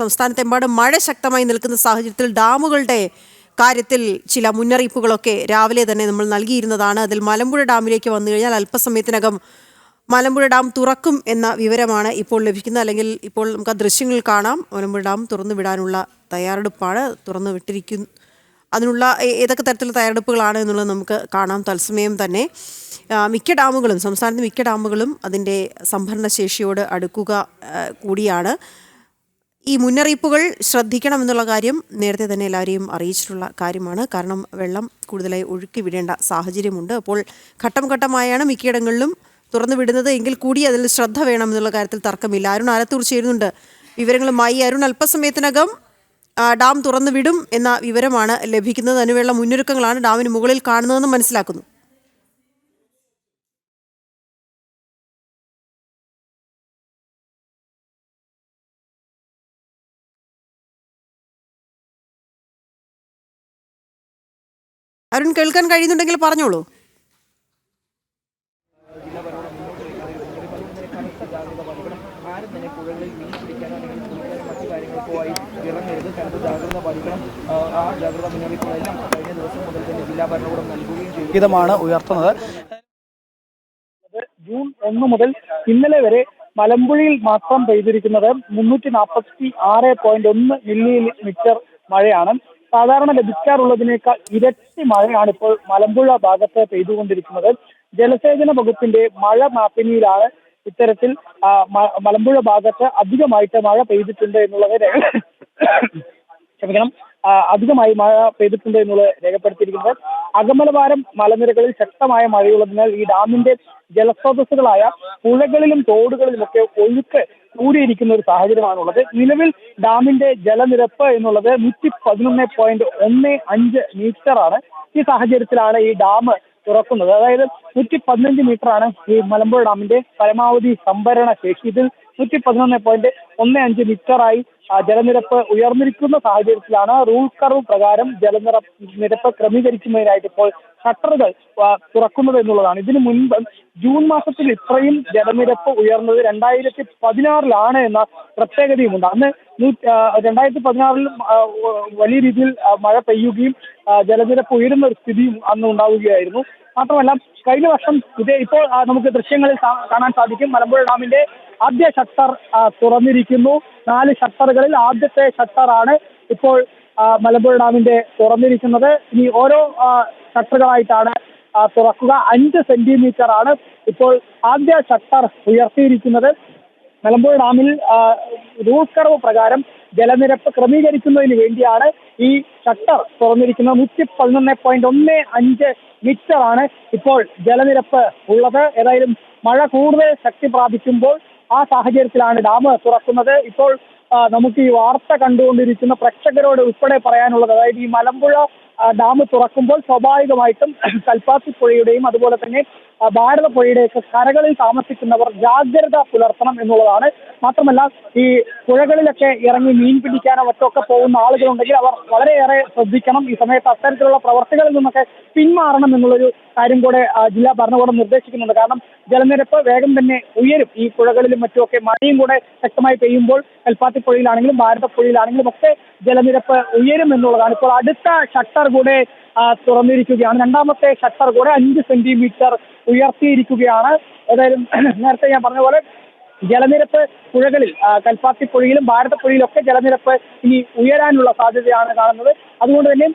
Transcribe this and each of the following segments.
സംസ്ഥാനത്തെമ്പാടും മഴ ശക്തമായി നിൽക്കുന്ന സാഹചര്യത്തിൽ ഡാമുകളുടെ കാര്യത്തിൽ ചില മുന്നറിയിപ്പുകളൊക്കെ രാവിലെ തന്നെ നമ്മൾ നൽകിയിരുന്നതാണ്. അതിൽ മലമ്പുഴ ഡാമിലേക്ക് വന്നു കഴിഞ്ഞാൽ അല്പസമയത്തിനകം മലമ്പുഴ ഡാം തുറക്കും എന്ന വിവരമാണ് ഇപ്പോൾ ലഭിക്കുന്നത്. അല്ലെങ്കിൽ ഇപ്പോൾ നമുക്ക് ആ ദൃശ്യങ്ങൾ കാണാം. മലമ്പുഴ ഡാം തുറന്നു വിടാനുള്ള തയ്യാറെടുപ്പാണ് തുറന്നു വിട്ടിരിക്കുന്നു അതിനുള്ള ഏതൊക്കെ തരത്തിലുള്ള തയ്യാറെടുപ്പുകളാണ് എന്നുള്ളത് നമുക്ക് കാണാം തത്സമയം തന്നെ. മിക്ക ഡാമുകളും സംസ്ഥാനത്തെ മിക്ക ഡാമുകളും അതിന്റെ സംഭരണശേഷിയോട് അടുക്കുക കൂടിയാണ്. ഈ മുന്നറിയിപ്പുകൾ ശ്രദ്ധിക്കണമെന്നുള്ള കാര്യം നേരത്തെ തന്നെ എല്ലാവരെയും അറിയിച്ചിട്ടുള്ള കാര്യമാണ്. കാരണം വെള്ളം കൂടുതലായി ഒഴുക്കി വിടേണ്ട സാഹചര്യമുണ്ട്. അപ്പോൾ ഘട്ടം ഘട്ടമായാണ് മിക്കയിടങ്ങളിലും തുറന്നു വിടുന്നത്. എങ്കിൽ കൂടി അതിൽ ശ്രദ്ധ വേണമെന്നുള്ള കാര്യത്തിൽ തർക്കമില്ല. അരുൺ ആലത്തൂർ ചേരുന്നുണ്ട്. വിവരങ്ങളുമായി അരുൺ അല്പസമയത്തിനകം ഡാം തുറന്നു വിടും എന്ന വിവരമാണ് ലഭിക്കുന്നത്. അതിനുവേണ്ട മുന്നൊരുക്കങ്ങളാണ് ഡാമിന് മുകളിൽ കാണുന്നതെന്ന് മനസ്സിലാക്കുന്നു. അരുൺ കേൾക്കാൻ കഴിയുന്നുണ്ടെങ്കിൽ പറഞ്ഞോളൂ. ആയി ഇറങ്ങരുത് കനത്ത ജാഗ്രത പാലിക്കണം ആ, ആ ജാഗ്രതാ മുന്നറിയിപ്പുകളെല്ലാം കഴിഞ്ഞ ദിവസം മുതൽ തന്നെ ജില്ലാ ഭരണകൂടം നൽകുകയും ചെയ്തു ഗീതമാണ് ഉയർത്തുന്നത്. ജൂൺ ഒന്ന് മുതൽ ഇന്നലെ വരെ മലമ്പുഴയിൽ മാത്രം പെയ്തിരിക്കുന്നത് മുന്നൂറ്റി നാൽപ്പത്തി ആറ് പോയിന്റ് ഒന്ന് മില്ലി മീറ്റർ മഴയാണ്. സാധാരണ ലഭിക്കാറുള്ളതിനേക്കാൾ ഇരട്ടി മഴയാണ് ഇപ്പോൾ മലമ്പുഴ ഭാഗത്ത് പെയ്തുകൊണ്ടിരിക്കുന്നത്. ജലസേചന വകുപ്പിന്റെ മഴ മാപ്പിനിയിലാണ് ഇത്തരത്തിൽ മലമ്പുഴ ഭാഗത്ത് അധികമായിട്ട് മഴ പെയ്തിട്ടുണ്ട് എന്നുള്ളത് ക്ഷമിക്കണം അധികമായി മഴ പെയ്തിട്ടുണ്ട് എന്നുള്ളത് രേഖപ്പെടുത്തിയിരിക്കുന്നത്. അകമലവാരം മലനിരകളിൽ ശക്തമായ മഴയുള്ളതിനാൽ ഈ ഡാമിന്റെ ജലസ്രോതസ്സുകളായ പുഴകളിലും തോടുകളിലുമൊക്കെ ഒഴുക്ക് കൂടിയിരിക്കുന്ന ഒരു സാഹചര്യമാണുള്ളത്. നിലവിൽ ഡാമിന്റെ ജലനിരപ്പ് എന്നുള്ളത് നൂറ്റി പതിനൊന്ന് പോയിന്റ് ഒന്ന് അഞ്ച് മീറ്റർ ആണ്. ഈ സാഹചര്യത്തിലാണ് ഈ ഡാം തുറക്കുന്നത്. അതായത് നൂറ്റി പതിനഞ്ച് മീറ്റർ ആണ് ഈ മലമ്പുഴ ഡാമിന്റെ പരമാവധി സംഭരണ ശേഷി ഇതിൽ നൂറ്റി പതിനൊന്ന് പോയിന്റ് ഒന്ന് അഞ്ച് മീറ്ററായി ജലനിരപ്പ് ഉയർന്നിരിക്കുന്ന സാഹചര്യത്തിലാണ് റൂൾ കർവ് പ്രകാരം ജലനിര നിരപ്പ് ക്രമീകരിക്കുന്നതിനായിട്ട് ഇപ്പോൾ ഷട്ടറുകൾ തുറക്കുന്നത് എന്നുള്ളതാണ്. ഇതിനു മുൻപ് ജൂൺ മാസത്തിൽ ഇത്രയും ജലനിരപ്പ് ഉയർന്നത് രണ്ടായിരത്തി പതിനാറിലാണ് എന്ന പ്രത്യേകതയുമുണ്ട്. അന്ന് രണ്ടായിരത്തി പതിനാറിൽ വലിയ രീതിയിൽ മഴ പെയ്യുകയും ജലനിരപ്പ് ഉയരുന്ന ഒരു സ്ഥിതിയും അന്ന് ഉണ്ടാവുകയായിരുന്നു. മാത്രമല്ല കഴിഞ്ഞ വർഷം ഇതേ ഇപ്പോൾ നമുക്ക് ദൃശ്യങ്ങളിൽ കാണാൻ സാധിക്കും. മലമ്പുഴ ഡാമിന്റെ ആദ്യ ഷട്ടർ തുറന്നിരിക്കുന്നു. നാല് ഷട്ടറുകളിൽ ആദ്യത്തെ ഷട്ടറാണ് ഇപ്പോൾ മലമ്പുഴ ഡാമിന്റെ തുറന്നിരിക്കുന്നത്. ഇനി ഓരോ ഷട്ടറുകളായിട്ടാണ് തുറക്കുക. അഞ്ച് സെന്റിമീറ്റർ ആണ് ഇപ്പോൾ ആദ്യ ഷട്ടർ ഉയർത്തിയിരിക്കുന്നത്. മലമ്പുഴ ഡാമിൽ കർവ് പ്രകാരം ജലനിരപ്പ് ക്രമീകരിക്കുന്നതിന് വേണ്ടിയാണ് ഈ ഷട്ടർ തുറന്നിരിക്കുന്നത്. നൂറ്റി പതിനൊന്ന് പോയിന്റ് ഒന്ന് അഞ്ച് മീറ്റർ ആണ് ഇപ്പോൾ ജലനിരപ്പ് ഉള്ളത്. ഏതായാലും മഴ കൂടുതൽ ശക്തി പ്രാപിക്കുമ്പോൾ ആ സാഹചര്യത്തിലാണ് ഡാം തുറക്കുന്നത്. ഇപ്പോൾ നമുക്ക് ഈ വാർത്ത കണ്ടുകൊണ്ടിരിക്കുന്ന പ്രേക്ഷകരോട് ഉൾപ്പെടെ പറയാനുള്ളത്. അതായത് ഈ മലമ്പുഴ ഡാം തുറക്കുമ്പോൾ സ്വാഭാവികമായിട്ടും കൽപ്പാത്തി പുഴയുടെയും അതുപോലെ തന്നെ ഭാരത ഭാരതപ്പുഴയുടെയൊക്കെ കരകളിൽ താമസിക്കുന്നവർ ജാഗ്രത പുലർത്തണം എന്നുള്ളതാണ്. മാത്രമല്ല ഈ പുഴകളിലൊക്കെ ഇറങ്ങി മീൻ പിടിക്കാനോ മറ്റൊക്കെ പോകുന്ന ആളുകളുണ്ടെങ്കിൽ അവർ വളരെയേറെ ശ്രദ്ധിക്കണം. ഈ സമയത്ത് അത്തരത്തിലുള്ള പ്രവർത്തികളിൽ നിന്നൊക്കെ പിന്മാറണം എന്നുള്ളൊരു കാര്യം കൂടെ ജില്ലാ ഭരണകൂടം നിർദ്ദേശിക്കുന്നുണ്ട്. കാരണം ജലനിരപ്പ് വേഗം തന്നെ ഉയരും. ഈ പുഴകളിലും മറ്റുമൊക്കെ മഴയും കൂടെ ശക്തമായി പെയ്യുമ്പോൾ കൽപ്പാത്തി പുഴയിലാണെങ്കിലും ഭാരതപ്പുഴയിലാണെങ്കിലും ഒക്കെ ജലനിരപ്പ് ഉയരും എന്നുള്ളതാണ്. ഇപ്പോൾ അടുത്ത ഷട്ടർ കൂടെ തുറന്നിരിക്കുകയാണ്. രണ്ടാമത്തെ ഷട്ടർ കൂടെ അഞ്ച് സെന്റിമീറ്റർ ഉയർത്തിയിരിക്കുകയാണ്. ഏതായാലും നേരത്തെ ഞാൻ പറഞ്ഞ പോലെ ജലനിരപ്പ് പുഴകളിൽ കൽപ്പാത്തി പുഴയിലും ഭാരതപ്പുഴയിലും ഒക്കെ ജലനിരപ്പ് ഇനി ഉയരാനുള്ള സാധ്യതയാണ് കാണുന്നത്. അതുകൊണ്ട് തന്നെ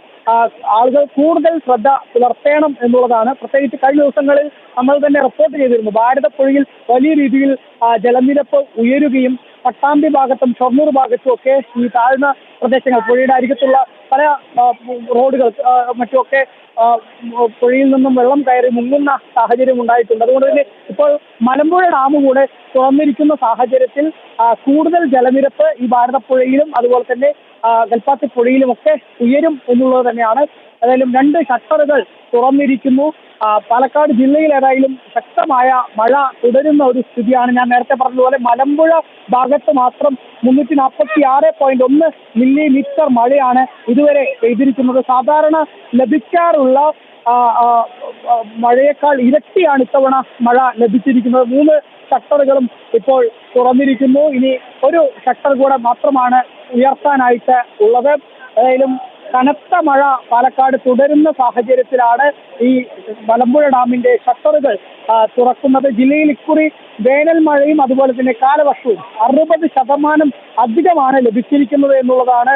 ആളുകൾ കൂടുതൽ ശ്രദ്ധ പുലർത്തണം എന്നുള്ളതാണ്. പ്രത്യേകിച്ച് കഴിഞ്ഞ ദിവസങ്ങളിൽ നമ്മൾ തന്നെ റിപ്പോർട്ട് ചെയ്തിരുന്നു. ഭാരതപ്പുഴയിൽ വലിയ രീതിയിൽ ജലനിരപ്പ് ഉയരുകയും പട്ടാമ്പി ഭാഗത്തും ഷൊർണൂർ ഭാഗത്തും ഒക്കെ ഈ താഴ്ന്ന പ്രദേശങ്ങൾ പുഴയുടെ അരികത്തുള്ള പല റോഡുകൾ മറ്റുമൊക്കെ പുഴയിൽ നിന്നും വെള്ളം കയറി മുങ്ങുന്ന സാഹചര്യം ഉണ്ടായിട്ടുണ്ട്. അതുകൊണ്ട് തന്നെ ഇപ്പോൾ മലമ്പുഴ ഡാം കൂടെ തുറന്നിരിക്കുന്ന സാഹചര്യത്തിൽ കൂടുതൽ ജലനിരപ്പ് ഈ ഭാരതപ്പുഴയിലും അതുപോലെ തന്നെ കൽപ്പാത്തി പുഴയിലുമൊക്കെ ഉയരും എന്നുള്ളത് തന്നെയാണ്. ഏതായാലും രണ്ട് ഷട്ടറുകൾ തുറന്നിരിക്കുന്നു. പാലക്കാട് ജില്ലയിൽ ഏതായാലും ശക്തമായ മഴ തുടരുന്ന ഒരു സ്ഥിതിയാണ്. ഞാൻ നേരത്തെ പറഞ്ഞതുപോലെ മലമ്പുഴ ഭാഗത്ത് മാത്രം മുന്നൂറ്റി നാൽപ്പത്തി ആറ് പോയിന്റ് ഒന്ന് മില്ലിമീറ്റർ മഴയാണ് ഇതുവരെ പെയ്തിരിക്കുന്നത്. സാധാരണ ലഭിക്കാറുള്ള മഴയേക്കാൾ ഇരട്ടിയാണ് ഇത്തവണ മഴ ലഭിച്ചിരിക്കുന്നത്. മൂന്ന് ഷട്ടറുകളും ഇപ്പോൾ തുറന്നിരിക്കുന്നു. ഇനി ഒരു ഷട്ടർ കൂടെ മാത്രമാണ് ഉയർത്താനായിട്ട് ഉള്ളത്. ഏതായാലും കനത്ത മഴ പാലക്കാട് തുടരുന്ന സാഹചര്യത്തിലാണ് ഈ മലമ്പുഴ ഡാമിന്റെ ഷട്ടറുകൾ തുറക്കുന്നത്. ജില്ലയിൽ ഇക്കുറി വേനൽ മഴയും അതുപോലെ തന്നെ കാലവർഷവും അറുപത് ശതമാനം അധികമാണ് ലഭിച്ചിരിക്കുന്നത് എന്നുള്ളതാണ്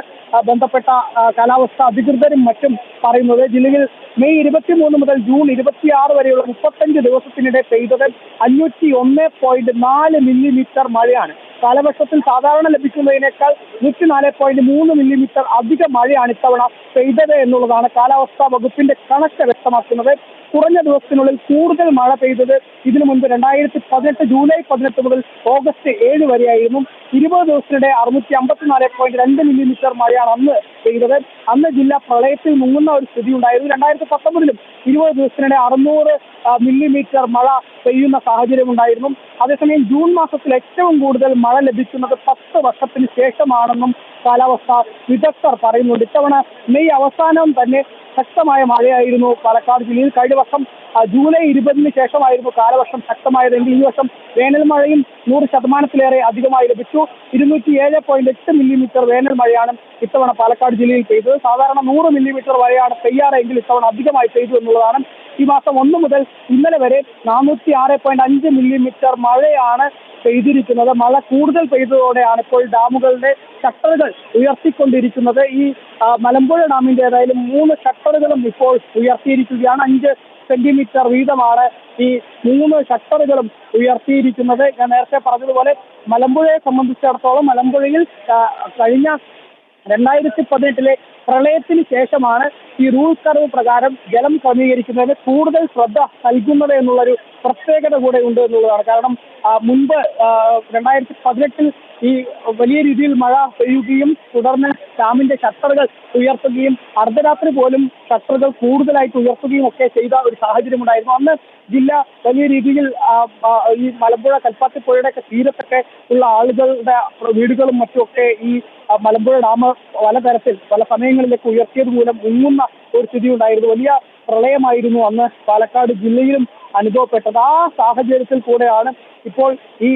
ബന്ധപ്പെട്ട കാലാവസ്ഥ അധികൃതരും മറ്റും പറയുന്നത് ജില്ലയിൽ മെയ് ഇരുപത്തിമൂന്ന് മുതൽ ജൂൺ ഇരുപത്തിയാറ് വരെയുള്ള മുപ്പത്തഞ്ച് ദിവസത്തിനിടെ പെയ്തത് അഞ്ഞൂറ്റി ഒന്ന് പോയിന്റ് നാല് മില്ലിമീറ്റർ മഴയാണ്. കാലവർഷത്തിൽ സാധാരണ ലഭിക്കുന്നതിനേക്കാൾ നൂറ്റി നാല് പോയിന്റ് മൂന്ന് മില്ലിമീറ്റർ അധിക മഴയാണ് ഇത്തവണ പെയ്തത് എന്നുള്ളതാണ് കാലാവസ്ഥാ വകുപ്പിന്റെ കണക്ക് വ്യക്തമാക്കുന്നത്. കുറഞ്ഞ ദിവസത്തിനുള്ളിൽ കൂടുതൽ മഴ പെയ്തത് ഇതിനു മുൻപ് രണ്ടായിരത്തി പതിനെട്ട് ജൂലൈ പതിനെട്ട് മുതൽ ഓഗസ്റ്റ് ഏഴ് വരെയായിരുന്നു. ഇരുപത് ദിവസത്തിനിടെ അറുന്നൂറ്റി അമ്പത്തിനാല് പോയിന്റ് രണ്ട് മില്ലിമീറ്റർ മഴയാണ് അന്ന് പെയ്തത്. അന്ന് ജില്ല പ്രളയത്തിൽ മുങ്ങുന്ന ഒരു സ്ഥിതി ഉണ്ടായിരുന്നു. രണ്ടായിരത്തി പത്തൊമ്പതിലും ഇരുപത് ദിവസത്തിനിടെ അറുന്നൂറ് മില്ലിമീറ്റർ മഴ പെയ്യുന്ന സാഹചര്യം ഉണ്ടായിരുന്നു. അതേസമയം ജൂൺ മാസത്തിൽ ഏറ്റവും കൂടുതൽ മഴ ലഭിക്കുന്നത് പത്ത് വർഷത്തിന് ശേഷമാണെന്നും കാലാവസ്ഥ വിദഗ്ധർ പറയുന്നുണ്ട്. ഇത്തവണ മെയ് അവസാനം തന്നെ ശക്തമായ മഴയായിരുന്നു പാലക്കാട് ജില്ലയിൽ. കഴിഞ്ഞ വർഷം ജൂലൈ ഇരുപതിന് ശേഷമായിരുന്നു കാലവർഷം ശക്തമായതെങ്കിൽ ഈ വർഷം വേനൽ മഴയും നൂറ് ശതമാനത്തിലേറെ അധികമായി ലഭിച്ചു. ഇരുന്നൂറ്റി ഏഴ് പോയിന്റ് എട്ട് മില്ലിമീറ്റർ വേനൽ മഴയാണ് ഇത്തവണ പാലക്കാട് ജില്ലയിൽ പെയ്തത്. സാധാരണ നൂറ് മില്ലിമീറ്റർ മഴയാണ് പെയ്യാറെങ്കിൽ ഇത്തവണ അധികമായി പെയ്തു എന്നുള്ളതാണ് ഈ മാസം ഒന്ന് മുതൽ ഇന്നലെ വരെ നാനൂറ്റി ആറ് പോയിന്റ് അഞ്ച് മില്ലിമീറ്റർ മഴയാണ് പെയ്തിരിക്കുന്നത്. മഴ കൂടുതൽ പെയ്തതോടെയാണ് ഇപ്പോൾ ഡാമുകളുടെ ഷട്ടറുകൾ ഉയർത്തിക്കൊണ്ടിരിക്കുന്നത്. ഈ മലമ്പുഴ ഡാമിന്റെ ഏതായാലും മൂന്ന് ഷട്ടറുകളും ഇപ്പോൾ ഉയർത്തിയിരിക്കുകയാണ്. അഞ്ച് സെന്റിമീറ്റർ വീതമാണ് ഈ മൂന്ന് ഷട്ടറുകളും ഉയർത്തിയിരിക്കുന്നത്. ഞാൻ നേരത്തെ പറഞ്ഞതുപോലെ മലമ്പുഴയെ സംബന്ധിച്ചിടത്തോളം മലമ്പുഴയിൽ കഴിഞ്ഞ രണ്ടായിരത്തി പതിനെട്ടിലെ പ്രളയത്തിന് ശേഷമാണ് ഈ റൂൾ കർവ് പ്രകാരം ജലം ക്രമീകരിക്കുന്നതിന് കൂടുതൽ ശ്രദ്ധ നൽകുന്നത് എന്നുള്ളൊരു പ്രത്യേകത കൂടെ ഉണ്ട് എന്നുള്ളതാണ്. കാരണം മുൻപ് രണ്ടായിരത്തി പതിനെട്ടിൽ ഈ വലിയ രീതിയിൽ മഴ പെയ്യുകയും തുടർന്ന് ഡാമിന്റെ ഷട്ടറുകൾ ഉയർത്തുകയും അർദ്ധരാത്രി പോലും ഷട്ടറുകൾ കൂടുതലായിട്ട് ഉയർത്തുകയും ഒക്കെ ചെയ്ത ഒരു സാഹചര്യം ഉണ്ടായിരുന്നു അന്ന് ജില്ല വലിയ രീതിയിൽ ഈ മലമ്പുഴ കൽപ്പാത്തിപ്പുഴയുടെ ഒക്കെ തീരത്തൊക്കെ ഉള്ള ആളുകളുടെ വീടുകളും മറ്റുമൊക്കെ ഈ മലമ്പുഴ ഡാം പലതരത്തിൽ പല സമയങ്ങളിലേക്ക് ഉയർത്തിയത് മൂലം മുങ്ങുന്ന ഒരു സ്ഥിതി ഉണ്ടായിരുന്നു. വലിയ പ്രളയമായിരുന്നു അന്ന് പാലക്കാട് ജില്ലയിലും അനുഭവപ്പെട്ടത്. ആ സാഹചര്യത്തിൽ കൂടെയാണ് ഇപ്പോൾ ഈ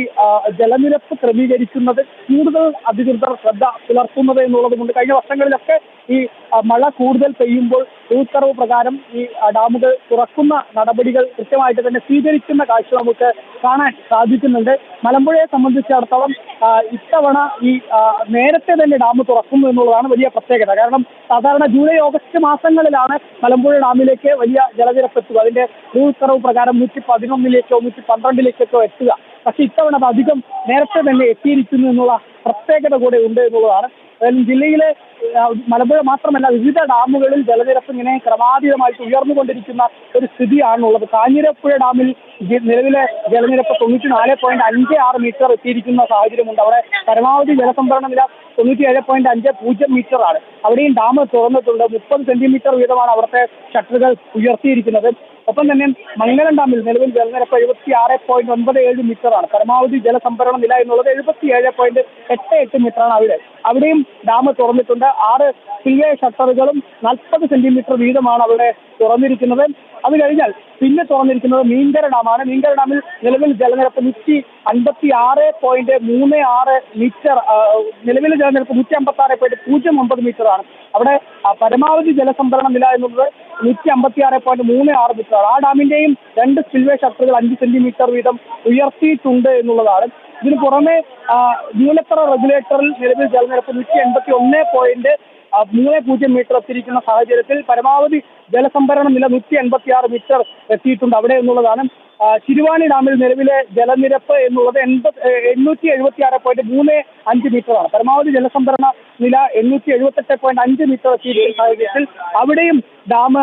ജലനിരപ്പ് ക്രമീകരിക്കുന്നത് കൂടുതൽ അധികൃതർ ശ്രദ്ധ പുലർത്തുന്നത് എന്നുള്ളത് കൊണ്ട് കഴിഞ്ഞ വർഷങ്ങളിലൊക്കെ ഈ മഴ കൂടുതൽ പെയ്യുമ്പോൾ ഉത്തരവ് പ്രകാരം ഈ ഡാമുകൾ തുറക്കുന്ന നടപടികൾ കൃത്യമായിട്ട് തന്നെ സ്വീകരിക്കുന്ന കാഴ്ച നമുക്ക് കാണാൻ സാധിക്കുന്നുണ്ട്. മലമ്പുഴയെ സംബന്ധിച്ചിടത്തോളം ഇത്തവണ ഈ നേരത്തെ തന്നെ ഡാം തുറക്കുന്നു എന്നുള്ളതാണ് വലിയ പ്രത്യേകത. കാരണം സാധാരണ ജൂലൈ ഓഗസ്റ്റ് മാസങ്ങളിലാണ് മലമ്പുഴ ഡാമിലേക്ക് വലിയ ജലനിരപ്പ് എത്തുക. അതിന്റെ ഉത്തരവ് പ്രകാരം നൂറ്റി പതിനൊന്നിലേക്കോ നൂറ്റി പന്ത്രണ്ടിലേക്കൊക്കെ എത്തുക. Yeah. പക്ഷെ ഇത്തവണ അത് അധികം നേരത്തെ തന്നെ എത്തിയിരിക്കുന്നു എന്നുള്ള പ്രത്യേകത കൂടെ ഉണ്ട് എന്നുള്ളതാണ്. ജില്ലയിലെ മലമ്പുഴ മാത്രമല്ല വിവിധ ഡാമുകളിൽ ജലനിരപ്പ് ഇങ്ങനെ ക്രമാതീതമായിട്ട് ഉയർന്നുകൊണ്ടിരിക്കുന്ന ഒരു സ്ഥിതിയാണുള്ളത്. കാഞ്ഞിരപ്പുഴ ഡാമിൽ നിലവിലെ ജലനിരപ്പ് തൊണ്ണൂറ്റി നാല് പോയിന്റ് അഞ്ച് ആറ് മീറ്റർ എത്തിയിരിക്കുന്ന സാഹചര്യമുണ്ട്. അവിടെ പരമാവധി ജലസംഭരണ നില തൊണ്ണൂറ്റി ഏഴ് പോയിന്റ് അഞ്ച് പൂജ്യം മീറ്റർ ആണ് അവിടെയും ഡാം തുറന്നിട്ടുണ്ട്. മുപ്പത് സെന്റിമീറ്റർ വീതമാണ് അവിടുത്തെ ഷട്ടറുകൾ ഉയർത്തിയിരിക്കുന്നത്. ഒപ്പം തന്നെ മംഗലം ഡാമിൽ നിലവിൽ ജലനിരപ്പ് എഴുപത്തി ആറ് പോയിന്റ് ഒൻപത് ഏഴ് മീറ്റർ ആണ് പരമാവധി ജലസംഭരണ നില എന്നുള്ളത് എഴുപത്തി ഏഴ് പോയിന്റ് എട്ട് എട്ട് മീറ്ററാണ് അവിടെ. അവിടെയും ഡാം തുറന്നിട്ടുണ്ട്. ആറ് പി എ ഷട്ടറുകളും നാൽപ്പത് സെന്റിമീറ്റർ വീതമാണ് അവിടെ തുറന്നിരിക്കുന്നത്. അത് കഴിഞ്ഞാൽ പിന്നെ തുറന്നിരിക്കുന്നത് മീങ്കര ഡാമാണ് മീങ്കര ഡാമിൽ നിലവിൽ ജലനിരപ്പ് നൂറ്റി അൻപത്തി ആറ് പോയിന്റ് മൂന്ന് ആറ് മീറ്റർ നിലവിൽ ജലനിരപ്പ് നൂറ്റി അമ്പത്തി ആറ് പോയിന്റ് പൂജ്യം ഒമ്പത് മീറ്റർ ആണ്. അവിടെ പരമാവധി ജലസംഭരണ നില എന്നുള്ളത് നൂറ്റി അമ്പത്തി ആറ് പോയിന്റ് മൂന്ന് ആറ് മീറ്റർ ആ ഡാമിന്റെയും രണ്ട് സ്പിൽവേ ഷട്ടറുകൾ അഞ്ച് സെന്റിമീറ്റർ വീതം ഉയർത്തിയിട്ടുണ്ട് എന്നുള്ളതാണ്. ഇതിന് പുറമെ മൂലത്തറ റെഗുലേറ്ററിൽ നിലവിൽ ജലനിരപ്പ് നൂറ്റി എൺപത്തി ഒന്ന് പോയിന്റ് മൂന്ന് പൂജ്യം മീറ്റർ എത്തിയിരിക്കുന്ന സാഹചര്യത്തിൽ പരമാവധി ജലസംഭരണ നില നൂറ്റി എൺപത്തി ആറ് മീറ്റർ എത്തിയിട്ടുണ്ട് അവിടെ എന്നുള്ളതാണ്. ശിരുവാണി ഡാമിൽ നിലവിലെ ജലനിരപ്പ് എന്നുള്ളത് എൺപത് എണ്ണൂറ്റി എഴുപത്തി ആറ് പോയിന്റ് മൂന്ന് അഞ്ച് മീറ്ററാണ് പരമാവധി ജലസംഭരണ നില എണ്ണൂറ്റി എഴുപത്തെട്ട് പോയിന്റ് അഞ്ച് മീറ്റർ എത്തിയിരിക്കുന്ന സാഹചര്യത്തിൽ അവിടെയും ഡാം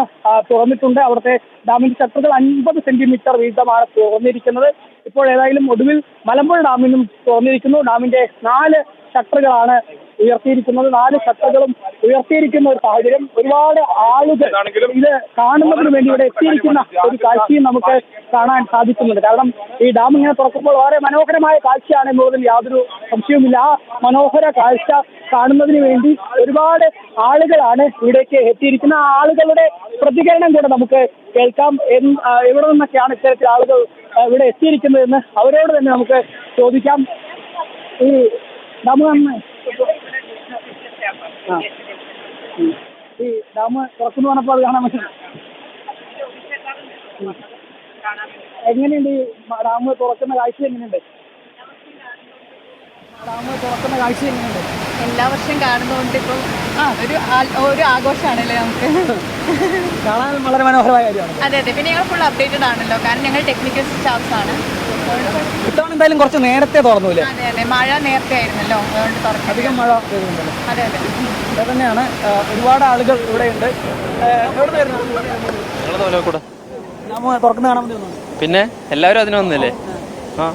തുറന്നിട്ടുണ്ട്. അവിടുത്തെ ഡാമിന്റെ ഷട്ടറുകൾ അൻപത് സെന്റിമീറ്റർ വീതമാണ് തുറന്നിരിക്കുന്നത്. ഇപ്പോൾ ഏതായാലും ഒടുവിൽ മലമ്പുഴ ഡാമിനും തുറന്നിരിക്കുന്നു. ഡാമിന്റെ നാല് ഷട്ടറുകളാണ് ഉയർത്തിയിരിക്കുന്നത് നാല് ഷട്ടറുകളും ഉയർത്തിയിരിക്കുന്ന ഒരു സാഹചര്യം. ഒരുപാട് ആളുകൾ ഇത് കാണുന്നതിന് വേണ്ടി ഇവിടെ എത്തിയിരിക്കുന്ന ഒരു കാഴ്ചയും നമുക്ക് കാണാൻ സാധിക്കുന്നുണ്ട്. കാരണം ഈ ഡാം ഇങ്ങനെ തുറക്കുമ്പോൾ വളരെ മനോഹരമായ കാഴ്ചയാണ് എന്നുള്ളതിൽ യാതൊരു സംശയവുമില്ല. ആ മനോഹര കാഴ്ച കാണുന്നതിന് വേണ്ടി ഒരുപാട് ആളുകളാണ് ഇവിടേക്ക് എത്തിയിരിക്കുന്ന ആ ആളുകളുടെ പ്രതികരണം കൂടെ നമുക്ക് കേൾക്കാം. എവിടെ നിന്നൊക്കെയാണ് ഇത്തരത്തിൽ ആളുകൾ ഇവിടെ എത്തിയിരിക്കുന്നതെന്ന് അവരോട് തന്നെ നമുക്ക് ചോദിക്കാം. ഈ ഡാം ആ. ഈ ഡാം തുറക്കുന്നു പറഞ്ഞപ്പോൾ അത് കാണാൻ പറ്റും. എങ്ങനെയുണ്ട് ഈ ഡാം തുറക്കുന്ന കാഴ്ച എങ്ങനെയുണ്ട്? ഡാം തുറക്കുന്ന കാഴ്ച എങ്ങനെയുണ്ട്? എല്ലാ വർഷം കാണുന്നതുകൊണ്ട് ഇപ്പം ആ. ഒരു ഒരു ആഘോഷമാണല്ലേ നമുക്ക്. കാണാൻ വളരെ മനോഹരമായ കാര്യമാണ്. അതെ അതെ. പിന്നെ ഞങ്ങൾ ഫുൾ അപ്ഡേറ്റഡ് ആണല്ലോ. കാരണം ഞങ്ങൾ ടെക്നിക്കൽ സ്റ്റാഫ്സ് ആണ്. ഇത്തവണ എന്തായാലും കുറച്ച് നേരത്തെ തുറന്നുല്ലേ? അതെ അതെ. മഴ നേരത്തെ ആയിരുന്നല്ലോ. അധികം മഴ അതെ അതെ. തന്നെയാണ് ഒരുപാട് ആളുകൾ ഇവിടെ ഉണ്ട്. തുറക്കുന്ന കാണാൻ പിന്നെ? എല്ലാവരും അതിന് വന്നില്ലേ? ആ.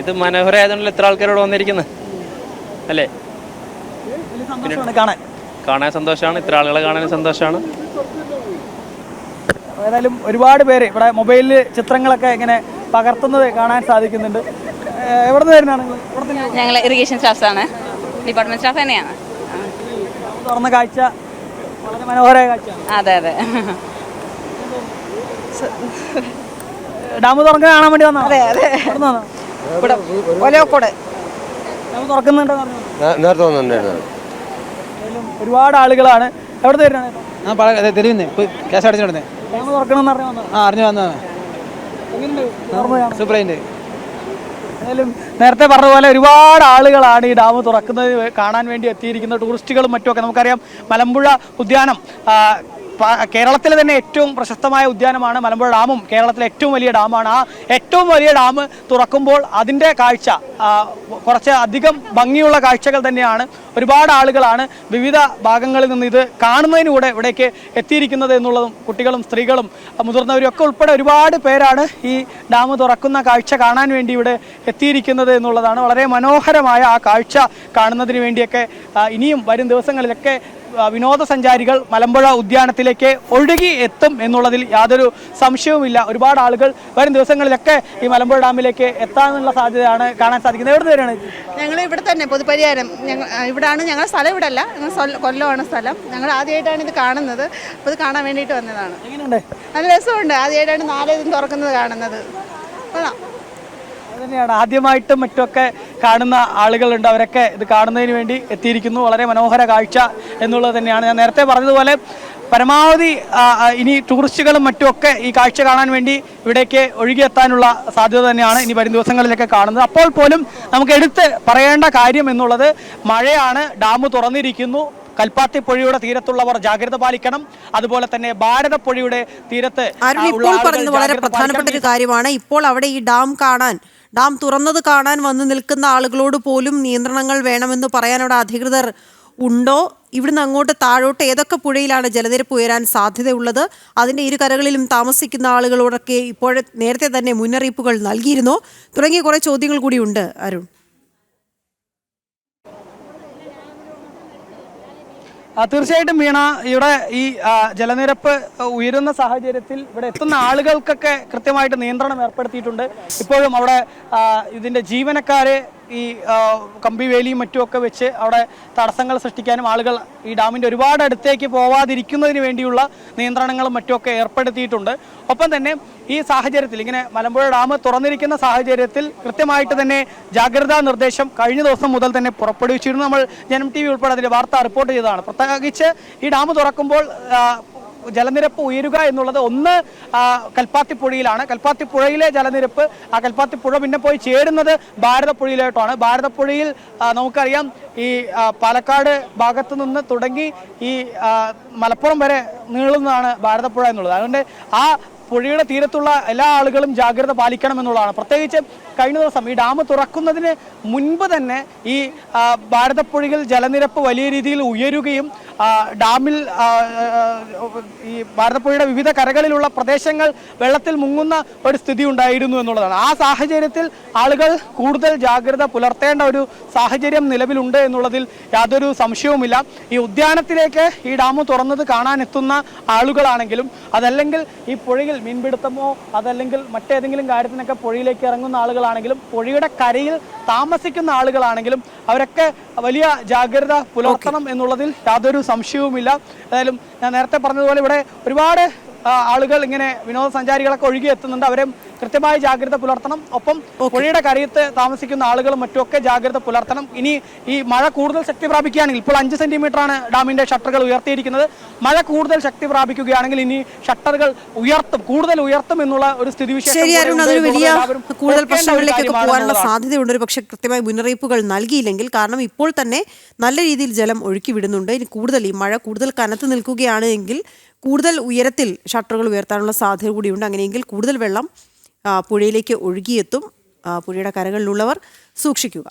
ഇത് മനോഹര ആയതുകൊണ്ടല്ലോ മനോഹരമായതുകൊണ്ടല്ലോ ഇത്ര ആൾക്കാരോട് വന്നിരിക്കുന്നത് അല്ലേ? കാണാൻ. സന്തോഷമാണ്. ഇത്ര ആളുകളെ കാണാൻ സന്തോഷമാണ്. ഏതായാലും ഒരുപാട് പേര് ഇവിടെ മൊബൈലിൽ ചിത്രങ്ങളൊക്കെ ഇങ്ങനെ പകർത്തുന്നത് കാണാൻ സാധിക്കുന്നുണ്ട്. എവിടെ നിന്ന് വരുന്നതാണ്? ഞങ്ങൾ ഇറിഗേഷൻ സ്റ്റാഫ്സ് ആണ് ഡിപ്പാർട്ട്മെന്റ് സ്റ്റാഫ് തന്നെയാണ്. തുറന്ന കാഴ്ച വളരെ മനോഹരമായ കാഴ്ച അതെ അതെ. ഡാം തുറക്കാൻ കാണാൻ വേണ്ടി വന്നോ അതെ അതെ. ഒലോക്കോട് ഡാം തുറക്കുന്നുണ്ടോ? നേരത്തെ വന്നിട്ടുണ്ടായിരുന്നു. ഒരുപാട് ആളുകളാണ്. എവിടെ പഴ തെരുവിന്ന് തുറക്കണമെന്ന് അറിഞ്ഞു വന്നോ ആ അറിഞ്ഞു സൂപ്പറായിട്ട് ഏതായാലും നേരത്തെ പറഞ്ഞ പോലെ ഒരുപാട് ആളുകളാണ് ഈ ഡാം തുറക്കുന്നത് കാണാൻ വേണ്ടി എത്തിയിരിക്കുന്ന ടൂറിസ്റ്റുകളും മറ്റുമൊക്കെ. നമുക്കറിയാം മലമ്പുഴ ഉദ്യാനം കേരളത്തിലെ തന്നെ ഏറ്റവും പ്രശസ്തമായ ഉദ്യാനമാണ് മലമ്പുഴ ഡാമും കേരളത്തിലെ ഏറ്റവും വലിയ ഡാമാണ്. ആ ഏറ്റവും വലിയ ഡാം തുറക്കുമ്പോൾ അതിന്റെ കാഴ്ച കുറച്ച് അധികം ഭംഗിയുള്ള കാഴ്ചകൾ തന്നെയാണ് ഒരുപാട് ആളുകളാണ് വിവിധ ഭാഗങ്ങളിൽ നിന്ന് ഇത് കാണുന്നതിനൂടെ ഇവിടേക്ക് എത്തിയിരിക്കുന്നത് എന്നുള്ളതും കുട്ടികളും സ്ത്രീകളും മുതിർന്നവരും ഒക്കെ ഉൾപ്പെടെ ഒരുപാട് പേരാണ് ഈ ഡാം തുറക്കുന്ന കാഴ്ച കാണാൻ വേണ്ടി ഇവിടെ എത്തിയിരിക്കുന്നത് എന്നുള്ളതാണ്. വളരെ മനോഹരമായ ആ കാഴ്ച കാണുന്നതിന് വേണ്ടിയൊക്കെ ഇനിയും വരും ദിവസങ്ങളിലൊക്കെ വിനോദസഞ്ചാരികൾ മലമ്പുഴ ഉദ്യാനത്തിലേക്ക് ഒഴുകി എത്തും എന്നുള്ളതിൽ യാതൊരു സംശയവുമില്ല. ഒരുപാട് ആളുകൾ വരും ദിവസങ്ങളിലൊക്കെ ഈ മലമ്പുഴ ഡാമിലേക്ക് എത്താനുള്ള സാധ്യതയാണ് കാണാൻ സാധിക്കുന്നത്. എവിടെ നിന്ന് വരികയാണ്? ഞങ്ങൾ ഇവിടെ തന്നെ പൊതുപരിഹാരം ഞങ്ങൾ ഇവിടാണ് ഞങ്ങൾ സ്ഥലം ഇവിടെ അല്ല ഞങ്ങൾ കൊല്ലമാണ് സ്ഥലം. ഞങ്ങൾ ആദ്യമായിട്ടാണ് ഇത് കാണുന്നത്. അപ്പോൾ ഇത് കാണാൻ വേണ്ടിയിട്ട് വന്നതാണ്. നല്ല രസമുണ്ട്. ആദ്യമായിട്ടാണ് നാലേ ഇതും തുറക്കുന്നത് കാണുന്നത്. കൊള്ളാം. തന്നെയാണ് ആദ്യമായിട്ടും മറ്റുമൊക്കെ കാണുന്ന ആളുകളുണ്ട്. അവരൊക്കെ ഇത് കാണുന്നതിന് വേണ്ടി എത്തിയിരിക്കുന്നു. വളരെ മനോഹര കാഴ്ച എന്നുള്ളത് തന്നെയാണ്. ഞാൻ നേരത്തെ പറഞ്ഞതുപോലെ പരമാവധി ഇനി ടൂറിസ്റ്റുകളും മറ്റുമൊക്കെ ഈ കാഴ്ച കാണാൻ വേണ്ടി ഇവിടേക്ക് ഒഴുകിയെത്താനുള്ള സാധ്യത തന്നെയാണ് ഇനി വരും ദിവസങ്ങളിലൊക്കെ കാണുന്നത്. അപ്പോൾ പോലും നമുക്ക് എടുത്ത് പറയേണ്ട കാര്യം എന്നുള്ളത് മഴയാണ്. ഡാം തുറന്നിരിക്കുന്നു. കൽപ്പാത്തി പുഴയുടെ തീരത്തുള്ളവർ ജാഗ്രത പാലിക്കണം. അതുപോലെ തന്നെ ഭാരതപ്പുഴയുടെ തീരത്ത് ഇപ്പോൾ പറയുന്നത് വളരെ പ്രധാനപ്പെട്ട ഒരു കാര്യമാണ്. ഇപ്പോൾ അവിടെ ഈ ഡാം കാണാൻ ഡാം തുറന്നത് കാണാൻ വന്നു നിൽക്കുന്ന ആളുകളോട് പോലും നിയന്ത്രണങ്ങൾ വേണമെന്ന് അവിടെ അധികൃതർ ഉണ്ടോ? ഇവിടുന്ന് അങ്ങോട്ട് താഴോട്ട് ഏതൊക്കെ പുഴയിലാണ് ജലനിരപ്പ് ഉയരാൻ സാധ്യതയുള്ളത്? അതിന്റെ ഇരു കരകളിലും താമസിക്കുന്ന ആളുകളോടൊക്കെ ഇപ്പോഴെ നേരത്തെ തന്നെ മുന്നറിയിപ്പുകൾ നൽകിയിരുന്നോ. തുടങ്ങിയ കുറേ ചോദ്യങ്ങൾ കൂടിയുണ്ട് അരുൺ. തീർച്ചയായിട്ടും വീണ ഇവിടെ ഈ ജലനിരപ്പ് ഉയരുന്ന സാഹചര്യത്തിൽ ഇവിടെ എത്തുന്ന ആളുകൾക്കൊക്കെ കൃത്യമായിട്ട് നിയന്ത്രണം ഏർപ്പെടുത്തിയിട്ടുണ്ട്. ഇപ്പോഴും അവിടെ ഇതിന്റെ ജീവനക്കാരെ ഈ കമ്പിവേലിയും മറ്റുമൊക്കെ വെച്ച് അവിടെ തടസ്സങ്ങൾ സൃഷ്ടിക്കാനും ആളുകൾ ഈ ഡാമിന്റെ ഒരുപാട് അടുത്തേക്ക് പോവാതിരിക്കുന്നതിന് വേണ്ടിയുള്ള നിയന്ത്രണങ്ങളും മറ്റുമൊക്കെ ഏർപ്പെടുത്തിയിട്ടുണ്ട്. ഒപ്പം തന്നെ ഈ സാഹചര്യത്തിൽ ഇങ്ങനെ മലമ്പുഴ ഡാം തുറന്നിരിക്കുന്ന സാഹചര്യത്തിൽ കൃത്യമായിട്ട് തന്നെ ജാഗ്രതാ നിർദ്ദേശം കഴിഞ്ഞ ദിവസം മുതൽ തന്നെ പുറപ്പെടുവിച്ചിരുന്നു. നമ്മൾ ജനം ടി വി ഉൾപ്പെടെ അതിന്റെ വാർത്ത റിപ്പോർട്ട് ചെയ്തതാണ്. പ്രത്യേകിച്ച് ഈ ഡാം തുറക്കുമ്പോൾ ജലനിരപ്പ് ഉയരുക എന്നുള്ളത് ഒന്ന് കൽപ്പാത്തിപ്പുഴയിലാണ്. കൽപ്പാത്തിപ്പുഴയിലെ ജലനിരപ്പ് ആ കൽപ്പാത്തിപ്പുഴ പിന്നെ പോയി ചേരുന്നത് ഭാരതപ്പുഴയിലോട്ടാണ്. ഭാരതപ്പുഴയിൽ നമുക്കറിയാം ഈ പാലക്കാട് ഭാഗത്തു നിന്ന് തുടങ്ങി ഈ മലപ്പുറം വരെ നീളുന്നതാണ് ഭാരതപ്പുഴ എന്നുള്ളത്. അതുകൊണ്ട് ആ പുഴയുടെ തീരത്തുള്ള എല്ലാ ആളുകളും ജാഗ്രത പാലിക്കണം എന്നുള്ളതാണ്. പ്രത്യേകിച്ച് കഴിഞ്ഞ ദിവസം ഈ ഡാം തുറക്കുന്നതിന് മുൻപ് തന്നെ ഈ ഭാരതപ്പുഴയിൽ ജലനിരപ്പ് വലിയ രീതിയിൽ ഉയരുകയും ഡാമിൽ ഈ ഭാരതപ്പുഴയുടെ വിവിധ കരകളിലുള്ള പ്രദേശങ്ങൾ വെള്ളത്തിൽ മുങ്ങുന്ന ഒരു സ്ഥിതി ഉണ്ടായിരുന്നു എന്നുള്ളതാണ്. ആ സാഹചര്യത്തിൽ ആളുകൾ കൂടുതൽ ജാഗ്രത പുലർത്തേണ്ട ഒരു സാഹചര്യം നിലവിലുണ്ട് എന്നുള്ളതിൽ യാതൊരു സംശയവുമില്ല. ഈ ഉദ്യാനത്തിലേക്ക് ഈ ഡാം തുറന്നത് കാണാനെത്തുന്ന ആളുകളാണെങ്കിലും അതല്ലെങ്കിൽ ഈ പുഴയിൽ മീൻപിടുത്തമോ അതല്ലെങ്കിൽ മറ്റേതെങ്കിലും കാര്യത്തിനൊക്കെ പുഴയിലേക്ക് ഇറങ്ങുന്ന ആളുകളാണെങ്കിലും പുഴയുടെ കരയിൽ താമസിക്കുന്ന ആളുകളാണെങ്കിലും അവരൊക്കെ വലിയ ജാഗ്രത പുലർത്തണം എന്നുള്ളതിൽ യാതൊരു സംശയവുമില്ല. ഏതായാലും ഞാൻ നേരത്തെ പറഞ്ഞതുപോലെ ഇവിടെ ഒരുപാട് ആളുകൾ ഇങ്ങനെ വിനോദസഞ്ചാരികളൊക്കെ ഒഴുകി എത്തുന്നുണ്ട്. അവരെ കൃത്യമായ ജാഗ്രത പുലർത്തണം. ഒപ്പം പുഴയുടെ കരയത്ത് താമസിക്കുന്ന ആളുകളും മറ്റുമൊക്കെ ജാഗ്രത പുലർത്തണം. ഇനി ഈ മഴ കൂടുതൽ ശക്തി പ്രാപിക്കുകയാണെങ്കിൽ ഇപ്പോൾ അഞ്ച് സെന്റിമീറ്റർ ആണ് ഡാമിന്റെ ഷട്ടറുകൾ ഉയർത്തിയിരിക്കുന്നത്. മഴ കൂടുതൽ ശക്തി പ്രാപിക്കുകയാണെങ്കിൽ ഇനി ഷട്ടറുകൾ ഉയർത്തും കൂടുതൽ ഉയർത്തും എന്നുള്ള ഒരു സ്ഥിതിവിശേഷം കൂടുതൽ പ്രശ്നങ്ങളിലേക്കൊക്കെ പോകാനുള്ള സാധ്യതയുണ്ട്. ഒരു പക്ഷേ കൃത്യമായ മുന്നറിയിപ്പുകൾ നൽകിയില്ലെങ്കിൽ കാരണം ഇപ്പോൾ തന്നെ നല്ല രീതിയിൽ ജലം ഒഴുക്കി വിടുന്നുണ്ട്. ഇനി കൂടുതൽ ഈ മഴ കൂടുതൽ കനത്ത് നിൽക്കുകയാണ് എങ്കിൽ കൂടുതൽ ഉയരത്തിൽ ഷട്ടറുകൾ ഉയർത്താനുള്ള സാധ്യത കൂടിയുണ്ട്. അങ്ങനെയെങ്കിൽ കൂടുതൽ വെള്ളം പുഴയിലേക്ക് ഒഴുകിയെത്തും. പുഴയുടെ കരകളിലുള്ളവർ സൂക്ഷിക്കുക.